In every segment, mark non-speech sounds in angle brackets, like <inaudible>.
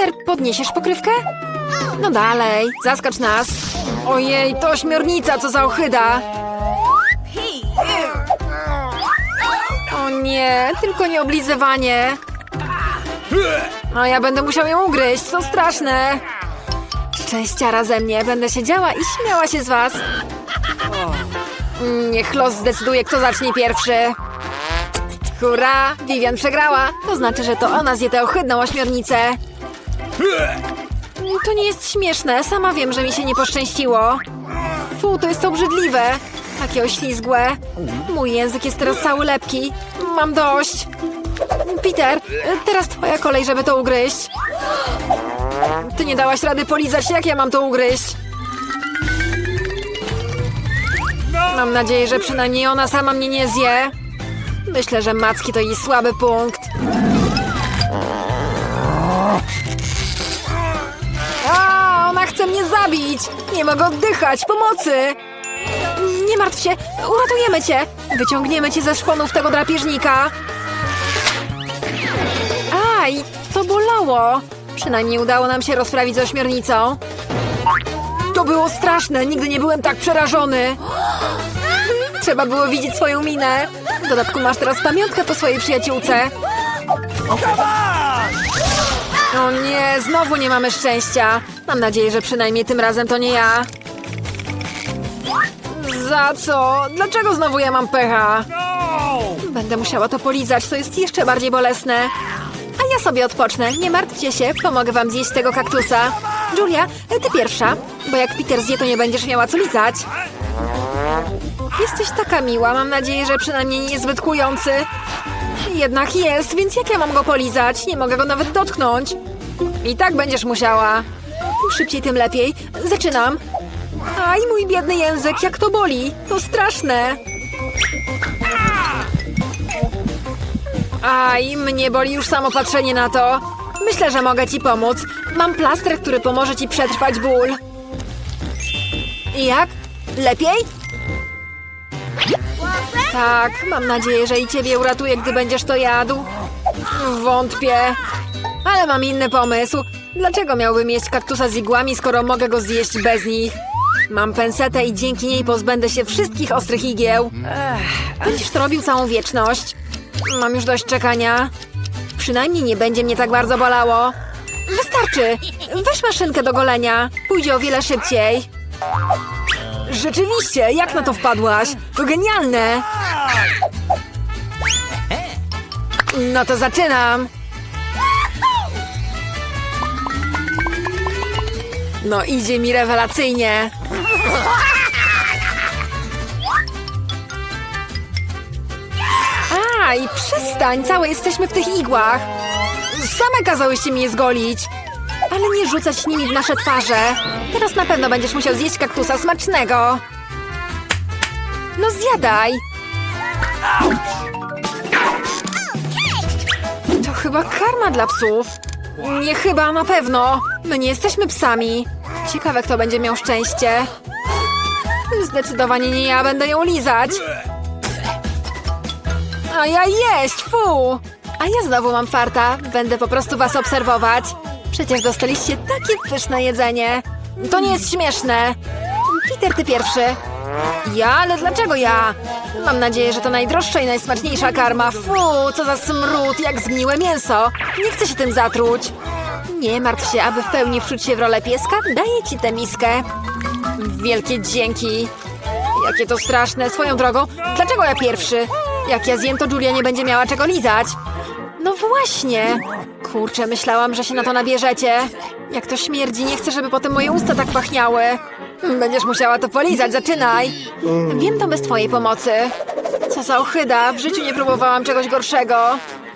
Peter, podniesiesz pokrywkę? No dalej, zaskacz nas. Ojej, to ośmiornica, co za ohyda. O nie, tylko nie oblizywanie. Ja będę musiał ją ugryźć, to straszne. Szczęściara ze mnie, będę siedziała i śmiała się z was. Niech los zdecyduje, kto zacznie pierwszy. Hurra! Vivian przegrała. To znaczy, że to ona zje tę ohydną ośmiornicę. To nie jest śmieszne. Sama wiem, że mi się nie poszczęściło. Fu, to jest obrzydliwe. Takie oślizgłe. Mój język jest teraz cały lepki. Mam dość. Peter, teraz twoja kolej, żeby to ugryźć. Ty nie dałaś rady polizać, jak ja mam to ugryźć? Mam nadzieję, że przynajmniej ona sama mnie nie zje. Myślę, że macki to jej słaby punkt. Zabić! Nie mogę oddychać! Pomocy! Nie martw się, uratujemy cię! Wyciągniemy cię ze szponów tego drapieżnika! Aj, to bolało! Przynajmniej udało nam się rozprawić z ośmiornicą. To było straszne, nigdy nie byłem tak przerażony. Trzeba było widzieć swoją minę. W dodatku masz teraz pamiątkę po swojej przyjaciółce. O nie, znowu nie mamy szczęścia. Mam nadzieję, że przynajmniej tym razem to nie ja. Za co? Dlaczego znowu ja mam pecha? Będę musiała to polizać, to jest jeszcze bardziej bolesne. A ja sobie odpocznę, nie martwcie się, pomogę wam zjeść tego kaktusa. Julia, ty pierwsza, bo jak Peter zje, to nie będziesz miała co lizać. Jesteś taka miła, mam nadzieję, że przynajmniej niezbyt kłujący. Jednak jest, więc jak ja mam go polizać? Nie mogę go nawet dotknąć. I tak będziesz musiała. Im szybciej, tym lepiej. Zaczynam. Aj, mój biedny język, jak to boli. To straszne. Aj, mnie boli już samo patrzenie na to. Myślę, że mogę ci pomóc. Mam plaster, który pomoże ci przetrwać ból. Jak? Lepiej? Tak, mam nadzieję, że i ciebie uratuje, gdy będziesz to jadł. Wątpię. Ale mam inny pomysł. Dlaczego miałbym jeść kaktusa z igłami, skoro mogę go zjeść bez nich? Mam pensetę i dzięki niej pozbędę się wszystkich ostrych igieł. Będziesz to robił całą wieczność. Mam już dość czekania. Przynajmniej nie będzie mnie tak bardzo bolało. Wystarczy. Weź maszynkę do golenia. Pójdzie o wiele szybciej. Rzeczywiście, jak na to wpadłaś? To genialne! No to zaczynam! No idzie mi rewelacyjnie! A, i przestań, całe jesteśmy w tych igłach! Same kazałyście mi je zgolić! Ale nie rzucać nimi w nasze twarze. Teraz na pewno będziesz musiał zjeść kaktusa smacznego. No zjadaj. Chyba karma dla psów. Nie chyba, na pewno. My nie jesteśmy psami. Ciekawe, kto będzie miał szczęście. Zdecydowanie nie ja będę ją lizać. A ja jeść, fu! A ja znowu mam farta. Będę po prostu was obserwować. Przecież dostaliście takie pyszne jedzenie. To nie jest śmieszne. Peter, ty pierwszy. Ja? Ale dlaczego ja? Mam nadzieję, że to najdroższa i najsmaczniejsza karma. Fu, co za smród, jak zgniłe mięso. Nie chcę się tym zatruć. Nie martw się, aby w pełni wczuć się w rolę pieska, daję ci tę miskę. Wielkie dzięki. Jakie to straszne. Swoją drogą, dlaczego ja pierwszy? Jak ja zjem, to Julia nie będzie miała czego lizać. No właśnie. Kurczę, myślałam, że się na to nabierzecie. Jak to śmierdzi, nie chcę, żeby potem moje usta tak pachniały. Będziesz musiała to polizać, zaczynaj. Wiem to bez twojej pomocy. Co za ochyda, w życiu nie próbowałam czegoś gorszego.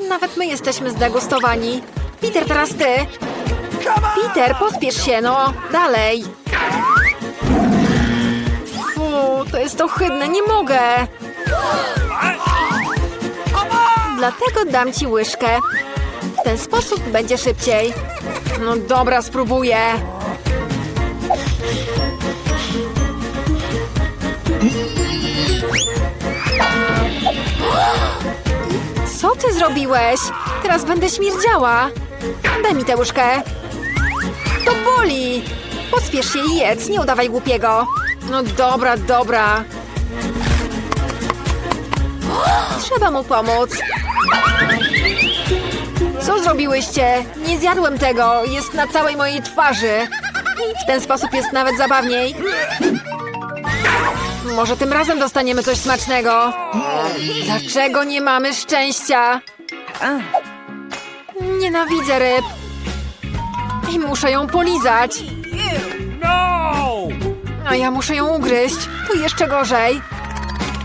Nawet my jesteśmy zdegustowani. Peter, teraz ty. Peter, pospiesz się, no. Dalej. Fu, to jest ohydne, nie mogę. Dlatego dam ci łyżkę. W ten sposób będzie szybciej. No dobra, spróbuję. Co ty zrobiłeś? Teraz będę śmierdziała. Daj mi tę łyżkę. To boli! Pospiesz się i jedz, nie udawaj głupiego. No dobra, dobra. Trzeba mu pomóc. Co zrobiłyście? Nie zjadłem tego. Jest na całej mojej twarzy. W ten sposób jest nawet zabawniej. Może tym razem dostaniemy coś smacznego. Dlaczego nie mamy szczęścia? Nienawidzę ryb. I muszę ją polizać. A ja muszę ją ugryźć. To jeszcze gorzej.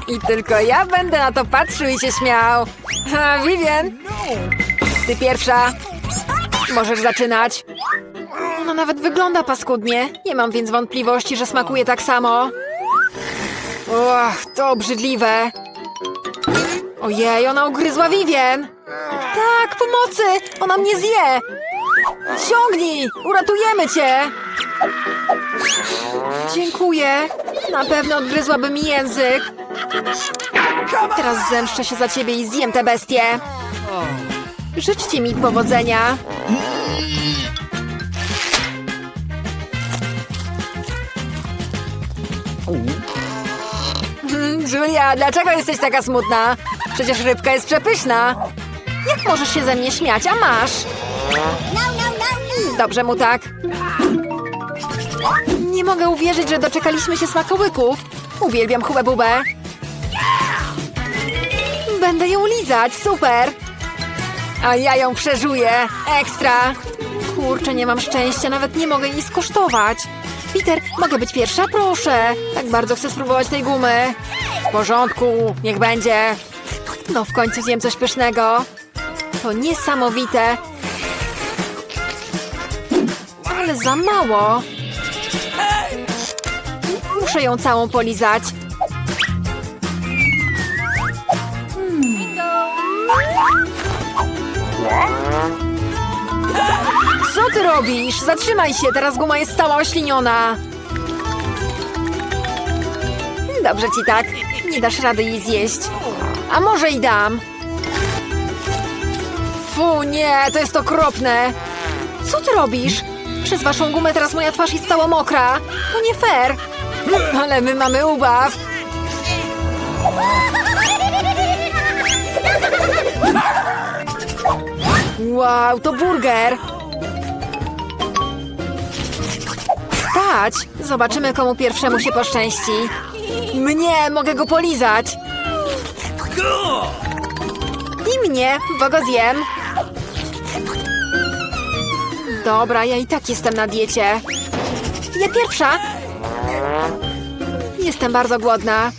I tylko ja będę na to patrzył i się śmiał. Ha, Vivien! Ty pierwsza. Możesz zaczynać. Ona nawet wygląda paskudnie. Nie mam więc wątpliwości, że smakuje tak samo. Och, to obrzydliwe. Ojej, ona ugryzła Vivien. Tak, pomocy! Ona mnie zje! Ciągnij! Uratujemy cię! Dziękuję. Na pewno odgryzłaby mi język. Teraz zemszczę się za ciebie i zjem tę bestię. Życzcie mi powodzenia. Julia, dlaczego jesteś taka smutna? Przecież rybka jest przepyszna. Jak możesz się ze mnie śmiać, a masz? Dobrze mu tak. Nie mogę uwierzyć, że doczekaliśmy się smakołyków. Uwielbiam hubę bubę. Będę ją lizać, super. A ja ją przeżuję, ekstra. Kurczę, nie mam szczęścia, nawet nie mogę jej skosztować. Peter, mogę być pierwsza? Proszę. Tak bardzo chcę spróbować tej gumy. W porządku, niech będzie. No w końcu zjem coś pysznego. To niesamowite. Ale za mało. Muszę ją całą polizać. Co ty robisz? Zatrzymaj się, teraz guma jest cała ośliniona. Dobrze ci tak. Nie dasz rady jej zjeść. A może i dam. Fu, nie, to jest okropne. Co ty robisz? Przez waszą gumę teraz moja twarz jest cała mokra. To nie fair. <laughs> Ale my mamy ubaw. Wow, to burger. Zobaczymy, komu pierwszemu się poszczęści. Mnie, mogę go polizać. I mnie, bo go zjem. Dobra, ja i tak jestem na diecie. Ja pierwsza. Jestem bardzo głodna.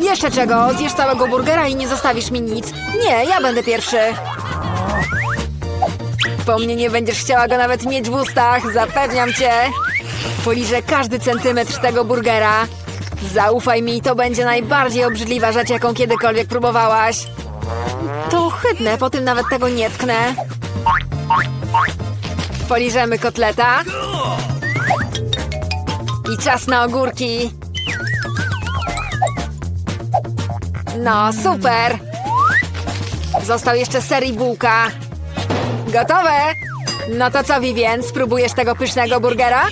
Jeszcze czego? Zjesz całego burgera i nie zostawisz mi nic. Nie, ja będę pierwszy. Po mnie nie będziesz chciała go nawet mieć w ustach, zapewniam cię. Poliżę każdy centymetr tego burgera. Zaufaj mi, to będzie najbardziej obrzydliwa rzecz, jaką kiedykolwiek próbowałaś. To ohydne, po tym nawet tego nie tknę. Poliżemy kotleta. I czas na ogórki. No, super. Został jeszcze ser i bułka. Gotowe! No to co, Vivien? Spróbujesz tego pysznego burgera?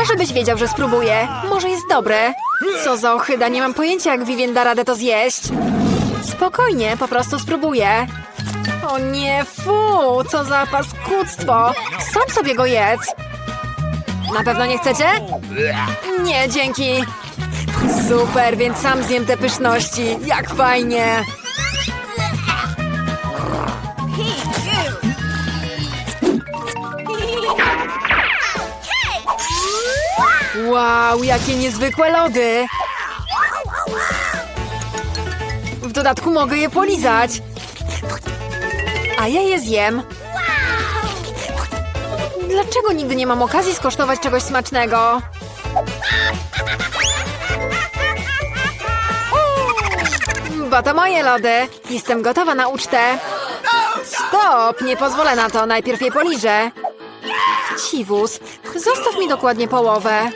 A żebyś wiedział, że spróbuję. Może jest dobre. Co za ochyda, nie mam pojęcia, jak Vivien da radę to zjeść. Spokojnie, po prostu spróbuję. O nie, fu, co za paskudztwo. Sam sobie go jedz. Na pewno nie chcecie? Nie, dzięki. Super, więc sam zjem te pyszności. Jak fajnie. Wow, jakie niezwykłe lody! W dodatku mogę je polizać. A ja je zjem. Dlaczego nigdy nie mam okazji skosztować czegoś smacznego? Bo to moje lody. Jestem gotowa na ucztę. Stop! Nie pozwolę na to. Najpierw je poliżę. Chciwus, zostaw mi dokładnie połowę.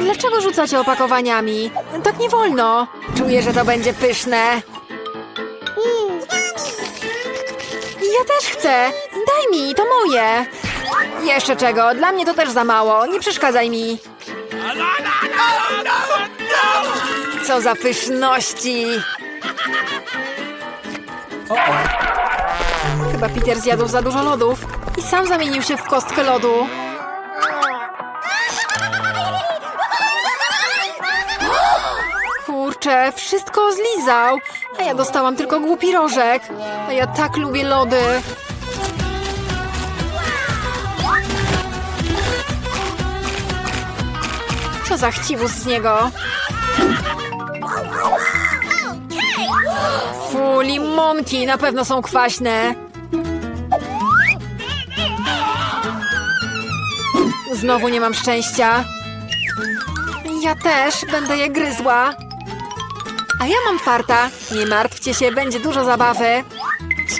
Dlaczego rzucacie opakowaniami? Tak nie wolno. Czuję, że to będzie pyszne. Ja też chcę! Daj mi, to moje! Jeszcze czego? Dla mnie to też za mało. Nie przeszkadzaj mi. Co za pyszności! Chyba Peter zjadł za dużo lodów i sam zamienił się w kostkę lodu. Kurczę, wszystko zlizał, a ja dostałam tylko głupi rożek. A ja tak lubię lody. Co za chciwus z niego. Fu, limonki na pewno są kwaśne. Znowu nie mam szczęścia. Ja też będę je gryzła. A ja mam farta. Nie martwcie się, będzie dużo zabawy.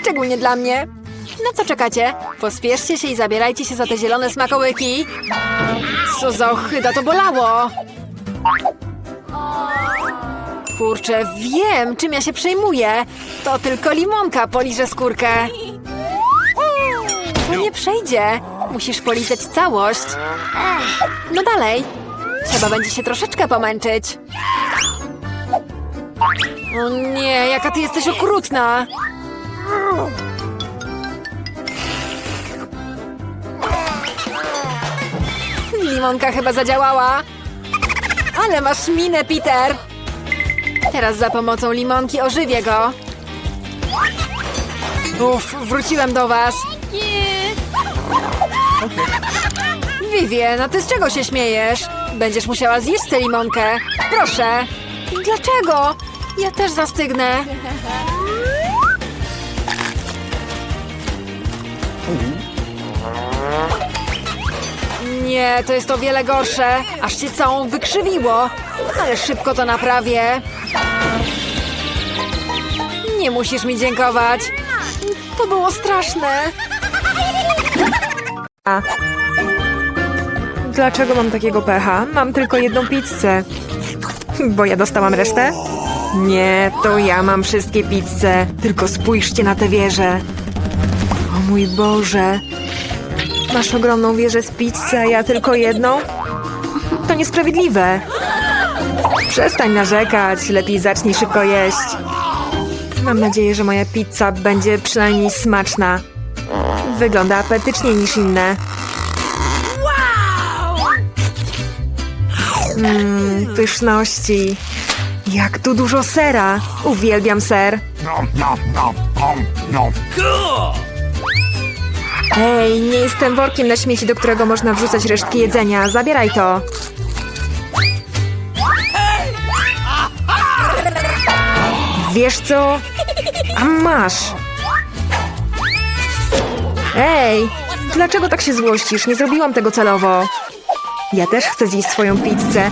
Szczególnie dla mnie. Na co czekacie? Pospieszcie się i zabierajcie się za te zielone smakołyki. Co za ochyda, to bolało. Kurczę, wiem, czym ja się przejmuję. To tylko limonka poliże skórkę. To nie przejdzie. Musisz polizać całość. No dalej. Trzeba będzie się troszeczkę pomęczyć. O nie, jaka ty jesteś okrutna! Limonka chyba zadziałała. Ale masz minę, Peter! Teraz za pomocą limonki ożywię go. Uff, wróciłem do was. Vivien, a ty z czego się śmiejesz? Będziesz musiała zjeść tę limonkę. Proszę. Dlaczego? Ja też zastygnę. Nie, to jest o wiele gorsze. Aż się całą wykrzywiło. Ale szybko to naprawię. Nie musisz mi dziękować. To było straszne. A. Dlaczego mam takiego pecha? Mam tylko jedną pizzę. Bo ja dostałam resztę? Nie, to ja mam wszystkie pizze. Tylko spójrzcie na tę wieżę. O mój Boże. Masz ogromną wieżę z pizzy, a ja tylko jedną? To niesprawiedliwe. Przestań narzekać, lepiej zacznij szybko jeść. Mam nadzieję, że moja pizza będzie przynajmniej smaczna. Wygląda apetycznie niż inne. Mmm, pyszności. Jak tu dużo sera. Uwielbiam ser. Hej, nie jestem workiem na śmieci, do którego można wrzucać resztki jedzenia. Zabieraj to. Wiesz co? A masz. Ej, dlaczego tak się złościsz? Nie zrobiłam tego celowo. Ja też chcę zjeść swoją pizzę.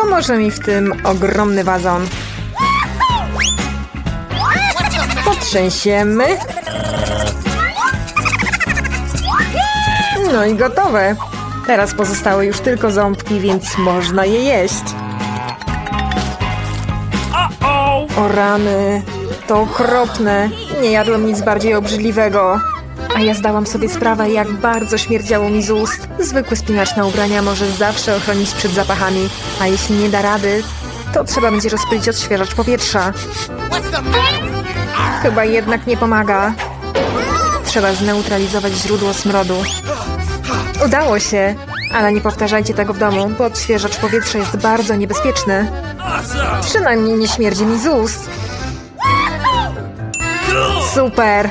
Pomoże mi w tym ogromny wazon. Potrzęsiemy. No i gotowe. Teraz pozostały już tylko ząbki, więc można je jeść. O rany, to okropne. Nie jadłem nic bardziej obrzydliwego. A ja zdałam sobie sprawę, jak bardzo śmierdziało mi z ust. Zwykły spinacz na ubrania może zawsze ochronić przed zapachami, a jeśli nie da rady, to trzeba będzie rozpylić odświeżacz powietrza. Chyba jednak nie pomaga. Trzeba zneutralizować źródło smrodu. Udało się, ale nie powtarzajcie tego w domu, bo odświeżacz powietrza jest bardzo niebezpieczny. Przynajmniej nie śmierdzi mi z ust. Super!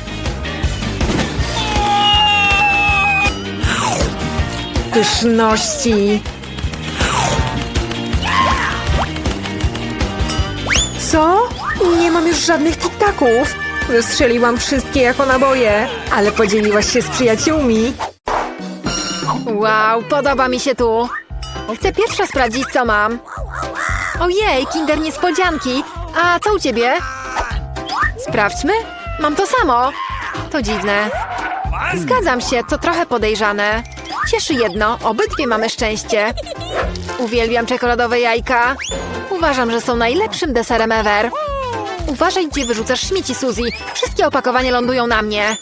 Pyszności. Co? Nie mam już żadnych tiktaków. Wystrzeliłam wszystkie jako naboje, ale podzieliłaś się z przyjaciółmi. Wow, podoba mi się tu. Chcę pierwsza sprawdzić, co mam. Ojej, kinder niespodzianki. A co u ciebie? Sprawdźmy. Mam to samo. To dziwne. Zgadzam się, to trochę podejrzane. Cieszy jedno, obydwie mamy szczęście. Uwielbiam czekoladowe jajka. Uważam, że są najlepszym deserem ever. Uważaj, gdzie wyrzucasz śmieci, Suzy. Wszystkie opakowania lądują na mnie.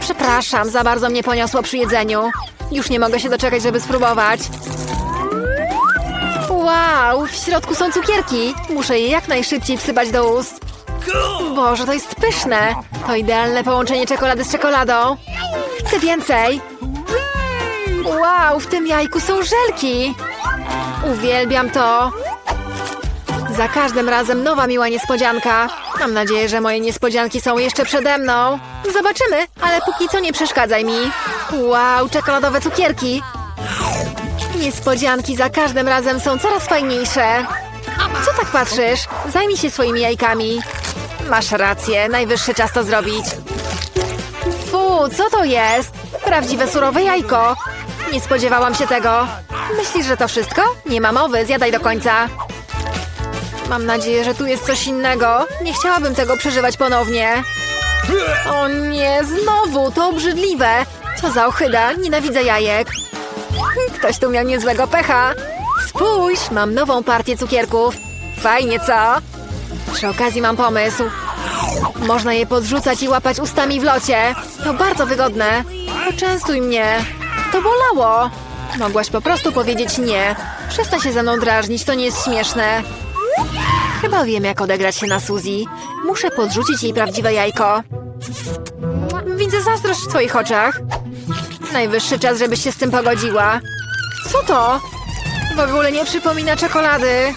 Przepraszam, za bardzo mnie poniosło przy jedzeniu. Już nie mogę się doczekać, żeby spróbować. Wow, w środku są cukierki. Muszę je jak najszybciej wsypać do ust. Boże, to jest pyszne. To idealne połączenie czekolady z czekoladą. Chcę więcej. Wow, w tym jajku są żelki. Uwielbiam to. Za każdym razem nowa miła niespodzianka. Mam nadzieję, że moje niespodzianki są jeszcze przede mną. Zobaczymy, ale póki co nie przeszkadzaj mi. Wow, czekoladowe cukierki. Niespodzianki za każdym razem są coraz fajniejsze. Co tak patrzysz? Zajmij się swoimi jajkami. Masz rację, najwyższy czas to zrobić. Fu, co to jest? Prawdziwe surowe jajko. Nie spodziewałam się tego. Myślisz, że to wszystko? Nie ma mowy, zjadaj do końca. Mam nadzieję, że tu jest coś innego. Nie chciałabym tego przeżywać ponownie. O nie, znowu, to obrzydliwe. Co za ochyda, nienawidzę jajek. Ktoś tu miał niezłego pecha. Spójrz, mam nową partię cukierków. Fajnie, co? Przy okazji mam pomysł. Można je podrzucać i łapać ustami w locie. To bardzo wygodne. Poczęstuj mnie. To bolało. Mogłaś po prostu powiedzieć nie. Przestań się ze mną drażnić, to nie jest śmieszne. Chyba wiem, jak odegrać się na Suzy. Muszę podrzucić jej prawdziwe jajko. Widzę zazdrość w twoich oczach. Najwyższy czas, żebyś się z tym pogodziła. Co to? W ogóle nie przypomina czekolady.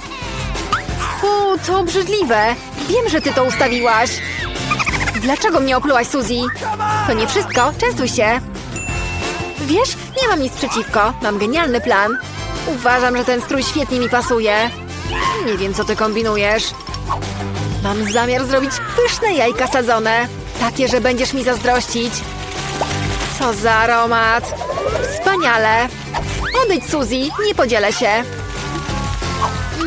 Fu, to obrzydliwe. Wiem, że ty to ustawiłaś. Dlaczego mnie oplułaś, Suzy? To nie wszystko, częstuj się. Wiesz, nie mam nic przeciwko. Mam genialny plan. Uważam, że ten strój świetnie mi pasuje. Nie wiem, co ty kombinujesz. Mam zamiar zrobić pyszne jajka sadzone. Takie, że będziesz mi zazdrościć. Co za aromat. Wspaniale. Odejdź, Suzy, nie podzielę się.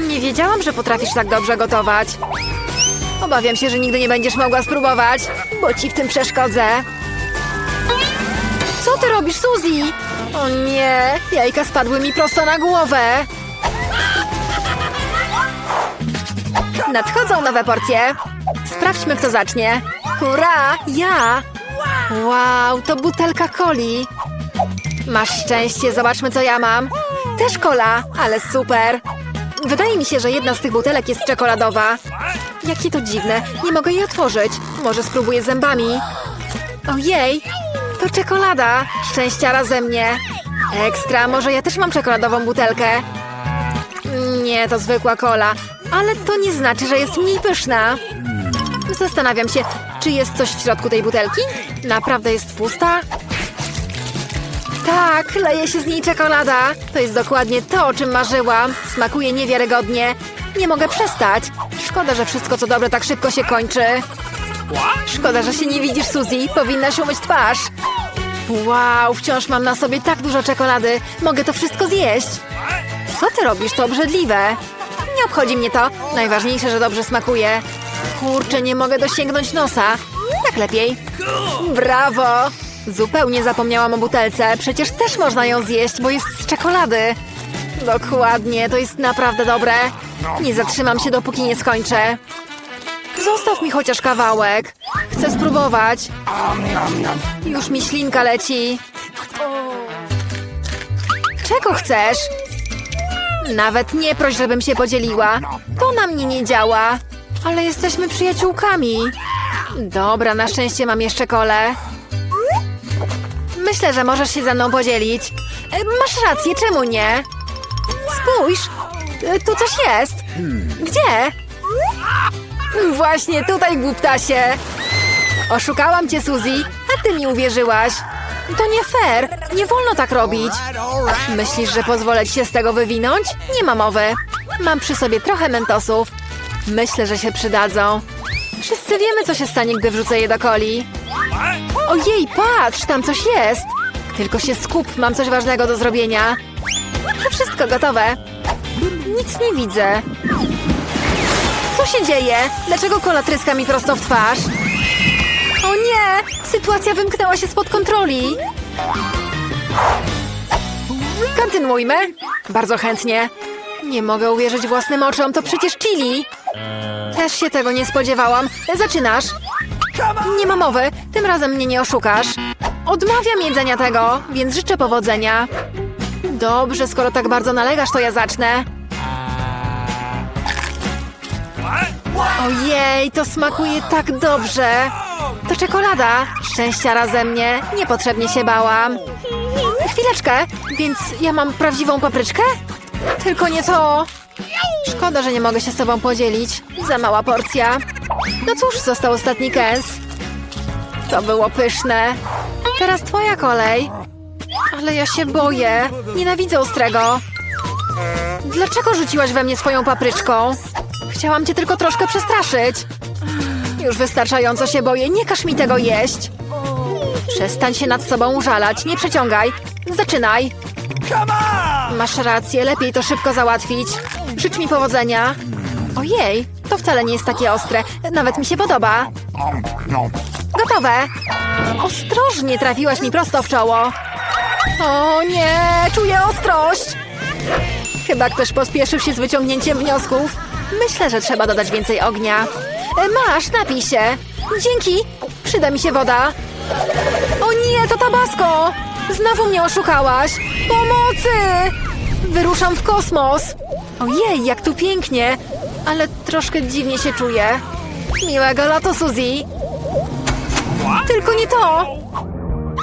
Nie wiedziałam, że potrafisz tak dobrze gotować. Obawiam się, że nigdy nie będziesz mogła spróbować, bo ci w tym przeszkodzę. Co ty robisz, Suzy? O nie, jajka spadły mi prosto na głowę. Nadchodzą nowe porcje. Sprawdźmy, kto zacznie. Hurra, ja! Wow, to butelka coli. Masz szczęście, zobaczmy, co ja mam. Też kola, ale super. Wydaje mi się, że jedna z tych butelek jest czekoladowa. Jakie to dziwne, nie mogę jej otworzyć. Może spróbuję zębami. Ojej, to czekolada. Szczęściara ze mnie. Ekstra, może ja też mam czekoladową butelkę. Nie, to zwykła kola. Ale to nie znaczy, że jest mniej pyszna. Zastanawiam się, czy jest coś w środku tej butelki? Naprawdę jest pusta? Tak, leje się z niej czekolada. To jest dokładnie to, o czym marzyłam. Smakuje niewiarygodnie. Nie mogę przestać. Szkoda, że wszystko co dobre tak szybko się kończy. Szkoda, że się nie widzisz, Suzy. Powinnaś umyć twarz. Wow, wciąż mam na sobie tak dużo czekolady. Mogę to wszystko zjeść. Co ty robisz? To obrzydliwe. Nie obchodzi mnie to. Najważniejsze, że dobrze smakuje. Kurczę, nie mogę dosięgnąć nosa. Tak lepiej. Brawo! Zupełnie zapomniałam o butelce. Przecież też można ją zjeść, bo jest z czekolady. Dokładnie, to jest naprawdę dobre. Nie zatrzymam się, dopóki nie skończę. Zostaw mi chociaż kawałek. Chcę spróbować. Już mi ślinka leci. Czego chcesz? Nawet nie proś, żebym się podzieliła. To na mnie nie działa. Ale jesteśmy przyjaciółkami. Dobra, na szczęście mam jeszcze kole. Myślę, że możesz się ze mną podzielić. E, Masz rację, czemu nie? Spójrz, e, tu coś jest. Gdzie? Właśnie tutaj, głuptasie. Oszukałam cię, Suzy, a ty mi uwierzyłaś. To nie fair. Nie wolno tak robić. Myślisz, że pozwolę ci się z tego wywinąć? Nie ma mowy. Mam przy sobie trochę mentosów. Myślę, że się przydadzą. Wszyscy wiemy, co się stanie, gdy wrzucę je do coli. Ojej, patrz, tam coś jest. Tylko się skup, mam coś ważnego do zrobienia. To wszystko gotowe. Nic nie widzę. Co się dzieje? Dlaczego kola tryska mi prosto w twarz? O nie! Sytuacja wymknęła się spod kontroli. Kontynuujmy. Bardzo chętnie. Nie mogę uwierzyć własnym oczom, to przecież chili. Też się tego nie spodziewałam. Zaczynasz. Nie ma mowy, tym razem mnie nie oszukasz. Odmawiam jedzenia tego, więc życzę powodzenia. Dobrze, skoro tak bardzo nalegasz, to ja zacznę. Ojej, to smakuje tak dobrze. To czekolada. Szczęścia razem mnie. Niepotrzebnie się bałam. Chwileczkę, więc ja mam prawdziwą papryczkę? Tylko nie to. Szkoda, że nie mogę się z tobą podzielić. Za mała porcja. No cóż, został ostatni kęs. To było pyszne. Teraz twoja kolej. Ale ja się boję. Nienawidzę ostrego. Dlaczego rzuciłaś we mnie swoją papryczką? Chciałam cię tylko troszkę przestraszyć. Już wystarczająco się boję. Nie każ mi tego jeść. Przestań się nad sobą użalać. Nie przeciągaj. Zaczynaj. Masz rację, lepiej to szybko załatwić. Życz mi powodzenia. Ojej, to wcale nie jest takie ostre. Nawet mi się podoba. Gotowe. Ostrożnie trafiłaś mi prosto w czoło. O nie, czuję ostrość. Chyba ktoś pospieszył się z wyciągnięciem wniosków. Myślę, że trzeba dodać więcej ognia. E, Masz, napij się. Dzięki. Przyda mi się woda. O nie, to tabasco. Znowu mnie oszukałaś. Pomocy! Wyruszam w kosmos. Ojej, jak tu pięknie. Ale troszkę dziwnie się czuję. Miłego lotu, Suzy. Tylko nie to!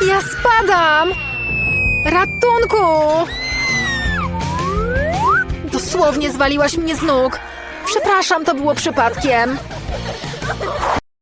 Ja spadam! Ratunku! Dosłownie zwaliłaś mnie z nóg. Przepraszam, to było przypadkiem.